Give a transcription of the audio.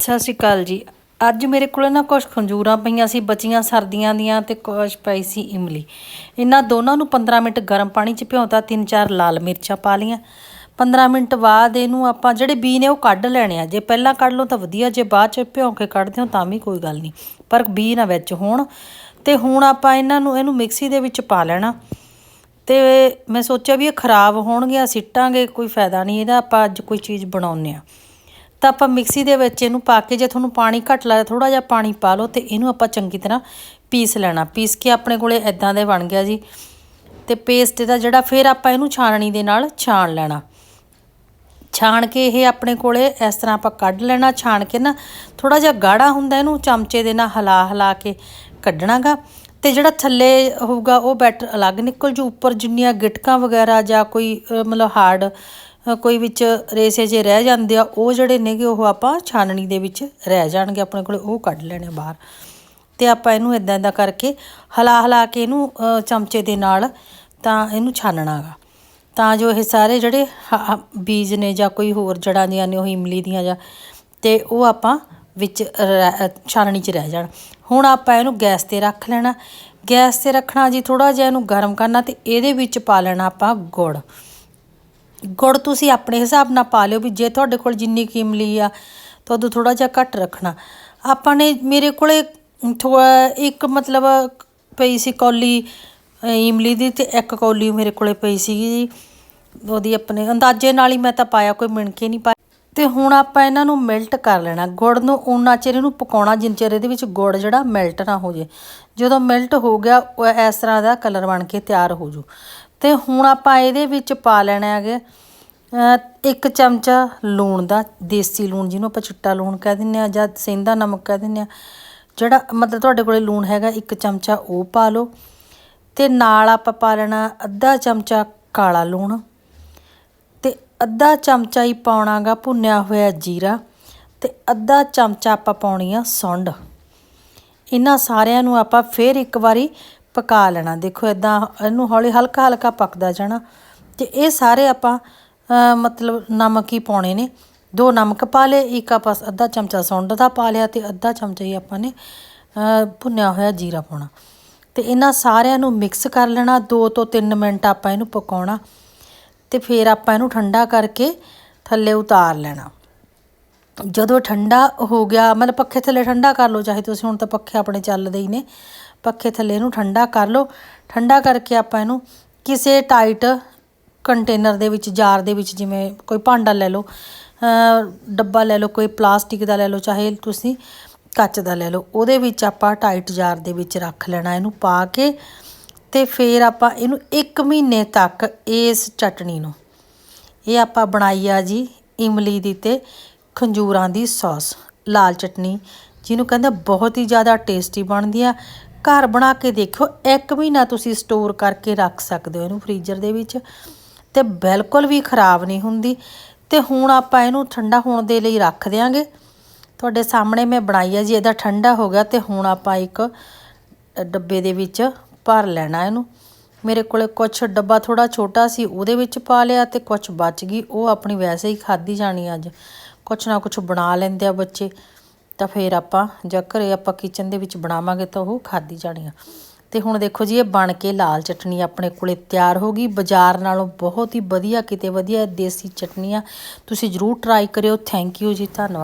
ਸਤਿ ਸ਼੍ਰੀ ਅਕਾਲ ਜੀ। ਅੱਜ ਮੇਰੇ ਕੋਲ ਨਾ ਕੁਝ ਖੰਜੂਰਾਂ ਪਈਆਂ ਸੀ, ਬਚੀਆਂ ਸਰਦੀਆਂ ਦੀਆਂ ਤੇ ਕੁਝ ਪਈ ਸੀ ਇਮਲੀ। ਇਹਨਾਂ ਦੋਨਾਂ ਨੂੰ 15 ਮਿੰਟ ਗਰਮ ਪਾਣੀ 'ਚ ਭਿਉਂਤਾ, ਤਿੰਨ ਚਾਰ ਲਾਲ ਮਿਰਚਾਂ ਪਾ ਲੀਆਂ 15 ਮਿੰਟ ਬਾਅਦ ਇਹਨੂੰ ਆਪਾਂ ਜਿਹੜੇ ਬੀ ਨੇ ਉਹ ਕੱਢ ਲੈਣੇ ਆ। ਜੇ ਪਹਿਲਾਂ ਕੱਢ ਲਓ ਤਾਂ ਵਧੀਆ, ਜੇ ਬਾਅਦ 'ਚ ਭਿਉਂ ਕੇ ਕੱਢਦੇ ਹੋ ਤਾਂ ਵੀ ਕੋਈ ਗੱਲ ਨਹੀਂ। ਪਰ ਬੀ ਨਾ ਵਿੱਚ ਹੋਣ ਤੇ ਹੁਣ ਆਪਾਂ ਇਹਨਾਂ ਨੂੰ, ਇਹਨੂੰ ਮਿਕਸੀ ਦੇ ਵਿੱਚ ਪਾ ਲੈਣਾ। ਤੇ ਮੈਂ ਸੋਚਿਆ ਵੀ ਇਹ ਖਰਾਬ ਹੋਣਗੇ ਸਿੱਟਾਂਗੇ, ਕੋਈ ਫਾਇਦਾ ਨਹੀਂ ਇਹਦਾ, ਆਪਾਂ ਅੱਜ ਕੋਈ ਚੀਜ਼ ਬਣਾਉਂਦੇ ਆ ਤਾਂ ਆਪਾਂ ਮਿਕਸੀ ਦੇ ਵਿੱਚ ਇਹਨੂੰ ਪਾ ਕੇ ਜੇ ਤੁਹਾਨੂੰ ਪਾਣੀ ਘੱਟ ਲੱਗਦਾ ਥੋੜਾ ਜਿਹਾ ਪਾਣੀ ਪਾ ਲਓ ਤੇ ਇਹਨੂੰ ਆਪਾਂ ਚੰਗੀ ਤਰ੍ਹਾਂ ਪੀਸ ਲੈਣਾ। ਪੀਸ ਕੇ ਆਪਣੇ ਕੋਲੇ ਐਦਾਂ ਦੇ ਬਣ ਗਿਆ ਜੀ। ਤੇ ਪੇਸਟ ਦਾ ਜਿਹੜਾ ਫਿਰ ਆਪਾਂ ਇਹਨੂੰ ਛਾਣਨੀ ਦੇ ਨਾਲ ਛਾਣ ਲੈਣਾ। ਛਾਣ ਕੇ ਇਹ ਆਪਣੇ ਕੋਲੇ ਇਸ ਤਰ੍ਹਾਂ ਆਪਾਂ ਕੱਢ ਲੈਣਾ, ਛਾਣ ਕੇ ਨਾ ਥੋੜਾ ਜਿਹਾ ਗਾੜਾ ਹੁੰਦਾ ਇਹਨੂੰ, ਚਮਚੇ ਦੇ ਨਾਲ ਹਿਲਾ ਹਿਲਾ ਕੇ ਕੱਢਣਾਗਾ। ਤੇ ਜਿਹੜਾ ਥੱਲੇ ਹੋਊਗਾ ਉਹ ਬੈਟਰ ਅਲੱਗ ਨਿਕਲ ਜੂ, ਉੱਪਰ ਜਿੰਨੀਆਂ ਗਿਟਕਾਂ ਵਗੈਰਾ ਜਾਂ ਕੋਈ ਮਤਲਬ ਹਾਰਡ ਕੋਈ ਵਿੱਚ ਰੇਸੇ ਜੇ ਰਹਿ ਜਾਂਦੇ ਆ, ਉਹ ਜਿਹੜੇ ਨੇਗੇ ਉਹ ਆਪਾਂ ਛਾਨਣੀ ਦੇ ਵਿੱਚ ਰਹਿ ਜਾਣਗੇ, ਆਪਣੇ ਕੋਲੇ ਉਹ ਕੱਢ ਲੈਣੇ ਬਾਹਰ। ਤੇ ਆਪਾਂ ਇਹਨੂੰ ਇਦਾਂ ਇਦਾਂ ਕਰਕੇ ਹਲਾ ਹਲਾ ਕੇ ਇਹਨੂੰ ਚਮਚੇ ਦੇ ਨਾਲ ਤਾਂ ਇਹਨੂੰ ਛਾਨਣਾਗਾ ਤਾਂ ਜੋ ਇਹ ਸਾਰੇ ਜਿਹੜੇ ਬੀਜ ਨੇ ਜਾਂ ਕੋਈ ਹੋਰ ਜੜਾਂ ਦੀਆਂ ਨੇ, ਉਹ ਇਮਲੀ ਦੀਆਂ ਜਾਂ, ਤੇ ਉਹ ਆਪਾਂ ਵਿੱਚ ਰਹਿ- ਛਾਨਣੀ 'ਚ ਰਹਿ ਜਾਣ। ਹੁਣ ਆਪਾਂ ਇਹਨੂੰ ਗੈਸ ਤੇ ਰੱਖ ਲੈਣਾ। ਗੈਸ ਤੇ ਰੱਖਣਾ ਜੀ ਥੋੜਾ ਜਿਹਾ ਇਹਨੂੰ ਗਰਮ ਕਰਨਾ ਤੇ ਇਹਦੇ ਵਿੱਚ ਪਾ ਲੈਣਾ ਆਪਾਂ ਗੁੜ। ਗੁੜ ਤੁਸੀਂ ਆਪਣੇ ਹਿਸਾਬ ਨਾਲ ਪਾ ਲਿਓ ਵੀ ਜੇ ਤੁਹਾਡੇ ਕੋਲ ਜਿੰਨੀ ਕੁ ਇਮਲੀ ਆ, ਤਾਂ ਉਦੋਂ ਥੋੜਾ ਜਿਹਾ ਘੱਟ ਰੱਖਣਾ। ਆਪਾਂ ਨੇ ਮੇਰੇ ਕੋਲੇ ਥੋੜਾ ਇੱਕ ਮਤਲਬ ਪਈ ਸੀ ਕੌਲੀ ਇਮਲੀ ਦੀ ਤੇ ਇੱਕ ਕੌਲੀ ਮੇਰੇ ਕੋਲੇ ਪਈ ਸੀਗੀ ਜੀ। ਉਹਦੀ ਆਪਣੇ ਅੰਦਾਜ਼ੇ ਨਾਲ ਹੀ ਮੈਂ ਤਾਂ ਪਾਇਆ, ਕੋਈ ਮਿਣਕੇ ਨਹੀਂ ਪਾਇਆ। ਤੇ ਹੁਣ ਆਪਾਂ ਇਹਨਾਂ ਨੂੰ ਮੈਲਟ ਕਰ ਲੈਣਾ। ਗੁੜ ਨੂੰ ਉਨਾ ਚਿਰ ਇਹਨੂੰ ਪਕਾਉਣਾ, ਜਿੰਨ ਚਿਰ ਇਹਦੇ ਵਿੱਚ ਗੁੜ ਜਿਹੜਾ ਮੈਲਟ ਨਾ ਹੋ ਜੇ। ਜਦੋਂ ਮੈਲਟ ਹੋ ਗਿਆ, ਉਹ ਇਸ ਤਰ੍ਹਾਂ ਦਾ ਕਲਰ ਬਣ ਕੇ ਤਿਆਰ ਹੋ ਜੂ। ਤੇ ਹੁਣ ਆਪਾਂ ਇਹਦੇ ਵਿੱਚ ਪਾ ਲੈਣਾ ਹੈਗੇ ਇੱਕ ਚਮਚਾ ਲੂਣ ਦਾ, ਦੇਸੀ ਲੂਣ ਜਿਹਨੂੰ ਆਪਾਂ ਚਿੱਟਾ ਲੂਣ ਕਹਿ ਦਿੰਦੇ ਆ ਜਾਂ ਸੇਂਧਾ ਨਮਕ ਕਹਿ ਦਿੰਦੇ ਆ। ਜਿਹੜਾ ਮਤਲਬ ਤੁਹਾਡੇ ਕੋਲੇ ਲੂਣ ਹੈਗਾ, ਇੱਕ ਚਮਚਾ ਉਹ ਪਾ ਲਓ। ਤੇ ਨਾਲ ਆਪਾਂ ਪਾ ਲੈਣਾ ਅੱਧਾ ਚਮਚਾ ਕਾਲਾ ਲੂਣ। ਅੱਧਾ ਚਮਚਾ ਹੀ ਪਾਉਣਾਗਾ ਭੁੰਨਿਆ ਹੋਇਆ ਜੀਰਾ ਤੇ ਅੱਧਾ ਚਮਚਾ ਆਪਾਂ ਪਾਉਣੀ ਆ ਸੁੰਡ। ਇਹਨਾਂ ਸਾਰਿਆਂ ਨੂੰ ਆਪਾਂ ਫੇਰ ਇੱਕ ਵਾਰੀ ਪਕਾ ਲੈਣਾ। ਦੇਖੋ ਇਦਾਂ ਇਹਨੂੰ ਹੌਲੀ ਹਲਕਾ ਹਲਕਾ ਪੱਕਦਾ ਜਾਣਾ। ਤੇ ਇਹ ਸਾਰੇ ਆਪਾਂ ਮਤਲਬ ਨਮਕ ਹੀ ਪਾਉਣੇ ਨੇ। ਦੋ ਨਮਕ ਪਾ ਲਏ, ਇੱਕ ਆਪਾਂ ਅੱਧਾ ਚਮਚਾ ਸੁੰਡ ਦਾ ਪਾ ਲਿਆ ਤੇ ਅੱਧਾ ਚਮਚਾ ਹੀ ਆਪਾਂ ਨੇ ਭੁੰਨਿਆ ਹੋਇਆ ਜੀਰਾ ਪਾਉਣਾ। ਤੇ ਇਹਨਾਂ ਸਾਰਿਆਂ ਨੂੰ ਮਿਕਸ ਕਰ ਲੈਣਾ। 2 ਤੋਂ 3 ਮਿੰਟ ਆਪਾਂ ਇਹਨੂੰ ਪਕਾਉਣਾ। ਤੇ ਫਿਰ ਆਪਾਂ ਇਹਨੂੰ ਠੰਡਾ ਕਰਕੇ ਥੱਲੇ ਉਤਾਰ ਲੈਣਾ। ਜਦੋਂ ਠੰਡਾ ਹੋ ਗਿਆ, ਮਤਲਬ ਪੱਖੇ ਥੱਲੇ ਠੰਡਾ ਕਰ ਲਓ, ਚਾਹੇ ਤੁਸੀਂ ਹੁਣ ਤਾਂ ਪੱਖੇ ਆਪਣੇ ਚੱਲਦੇ ਹੀ ਨੇ, ਪੱਖੇ ਥੱਲੇ ਇਹਨੂੰ ਠੰਡਾ ਕਰ ਲਓ। ਠੰਡਾ ਕਰਕੇ ਆਪਾਂ ਇਹਨੂੰ ਕਿਸੇ ਟਾਈਟ ਕੰਟੇਨਰ ਦੇ ਵਿੱਚ, ਜਾਰ ਦੇ ਵਿੱਚ ਜਿਵੇਂ ਕੋਈ ਭਾਂਡਾ ਲੈ ਲਓ ਡੱਬਾ ਲੈ ਲਓ, ਕੋਈ ਪਲਾਸਟਿਕ ਦਾ ਲੈ ਲਓ, ਚਾਹੇ ਤੁਸੀਂ ਕੱਚ ਦਾ ਲੈ ਲਓ, ਉਹਦੇ ਵਿੱਚ ਆਪਾਂ ਟਾਈਟ ਜਾਰ ਦੇ ਵਿੱਚ ਰੱਖ ਲੈਣਾ। ਇਹਨੂੰ ਪਾ ਕੇ ਤੇ ਫਿਰ ਆਪਾਂ ਇਹਨੂੰ 1 ਮਹੀਨੇ ਤੱਕ ਇਸ ਚਟਣੀ ਨੂੰ, ਇਹ ਆਪਾਂ ਬਣਾਈ ਆ ਜੀ ਇਮਲੀ ਦੀ ਤੇ ਖੰਜੂਰਾਂ ਦੀ ਸੌਸ, ਲਾਲ ਚਟਨੀ ਜਿਹਨੂੰ ਕਹਿੰਦੇ ਬਹੁਤ ਹੀ ਜ਼ਿਆਦਾ ਟੇਸਟੀ ਬਣਦੀ ਆ। ਘਰ ਬਣਾ ਕੇ ਦੇਖੋ ਇੱਕ ਮਹੀਨਾ ਤੁਸੀਂ ਸਟੋਰ ਕਰਕੇ ਰੱਖ ਸਕਦੇ ਹੋ ਇਹਨੂੰ ਫ੍ਰੀਜ਼ਰ ਦੇ ਵਿੱਚ ਤੇ ਬਿਲਕੁਲ ਵੀ ਖਰਾਬ ਨਹੀਂ ਹੁੰਦੀ। ਤੇ ਹੁਣ ਆਪਾਂ ਇਹਨੂੰ ਠੰਡਾ ਹੋਣ ਦੇ ਲਈ ਰੱਖ ਦਿਆਂਗੇ। ਤੁਹਾਡੇ ਸਾਹਮਣੇ ਮੈਂ ਬਣਾਈ ਆ ਜੀ, ਇਹਦਾ ਠੰਡਾ ਹੋ ਗਿਆ ਤੇ ਹੁਣ ਆਪਾਂ ਇੱਕ ਡੱਬੇ ਦੇ ਵਿੱਚ ਭਰ ਲੈਣਾ ਇਹਨੂੰ। ਮੇਰੇ ਕੋਲੇ ਕੁਛ ਡੱਬਾ ਥੋੜਾ ਛੋਟਾ ਸੀ, ਉਹਦੇ ਵਿੱਚ ਪਾ ਲਿਆ ਤੇ ਕੁਛ ਬਚ ਗਈ। ਉਹ ਆਪਣੀ ਵੈਸੇ ਹੀ ਖਾਧੀ ਜਾਣੀ ਅੱਜ। ਕੁਛ ਨਾ ਕੁਛ ਬਣਾ ਲੈਂਦੇ ਆ ਬੱਚੇ। ਤਾਂ ਫਿਰ ਆਪਾਂ, ਜਾਂ ਘਰੇ ਆਪਾਂ ਕਿਚਨ ਦੇ ਵਿੱਚ ਬਣਾਵਾਂਗੇ ਤਾਂ ਉਹ ਖਾਧੀ ਜਾਣੀ ਆ। ਤੇ ਹੁਣ ਦੇਖੋ ਜੀ, ਇਹ ਬਣ ਕੇ ਲਾਲ ਚਟਨੀ ਆਪਣੇ ਕੋਲੇ ਤਿਆਰ ਹੋ ਗਈ। ਬਾਜ਼ਾਰ ਨਾਲੋਂ ਬਹੁਤ ਹੀ ਵਧੀਆ, ਕਿਤੇ ਵਧੀਆ ਦੇਸੀ ਚਟਨੀ ਆ। ਤੁਸੀਂ ਜਰੂਰ ਟਰਾਈ ਕਰਿਓ। ਥੈਂਕ ਯੂ ਜੀ, ਧੰਨਵਾਦ।